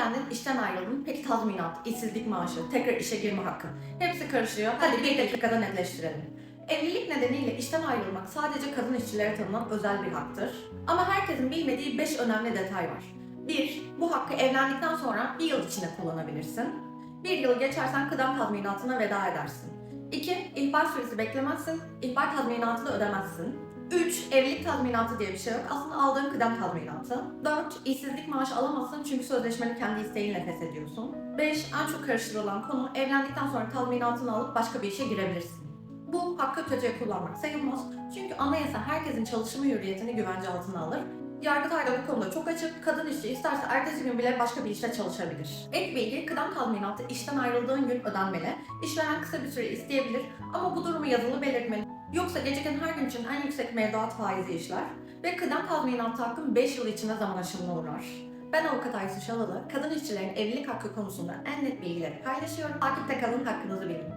evlendin, işten ayrıldın. Peki tazminat, işsizlik maaşı, tekrar işe girme hakkı. Hepsi karışıyor. Hadi bir dakikada netleştirelim. Evlilik nedeniyle işten ayrılmak sadece kadın işçilere tanınan özel bir haktır. Ama herkesin bilmediği 5 önemli detay var. 1. Bu hakkı evlendikten sonra bir yıl içinde kullanabilirsin. Bir yıl geçersen kıdem tazminatına veda edersin. 2. İhbar süresi beklemezsin, ihbar tazminatı da ödemezsin. 3. Evlilik tazminatı diye bir şey yok. Aslında aldığın kıdem tazminatı. 4. işsizlik maaşı alamazsın çünkü sözleşmeni kendi isteğinle feshediyorsun. 5. En çok karıştırılan konu evlendikten sonra tazminatını alıp başka bir işe girebilirsin. Bu hakkı kötüye kullanmak sayılmaz. Çünkü anayasa herkesin çalışma hürriyetini güvence altına alır. Yargıtay da bu konuda çok açık. Kadın işçi isterse ertesi gün bile başka bir işte çalışabilir. Ek bilgi, kıdem tazminatı işten ayrıldığın gün ödenmeli. İşveren kısa bir süre isteyebilir ama bu durumu yazılı belirtmeli. Yoksa geciken her gün için en yüksek mevduat faizi işler ve kıdem tazminatı hakkın 5 yıl içinde zaman aşımına uğrar. Ben avukat Aysu Şalalı, kadın işçilerin evlilik hakkı konusunda en net bilgileri paylaşıyorum. Takipte kalın, hakkınızı bilin.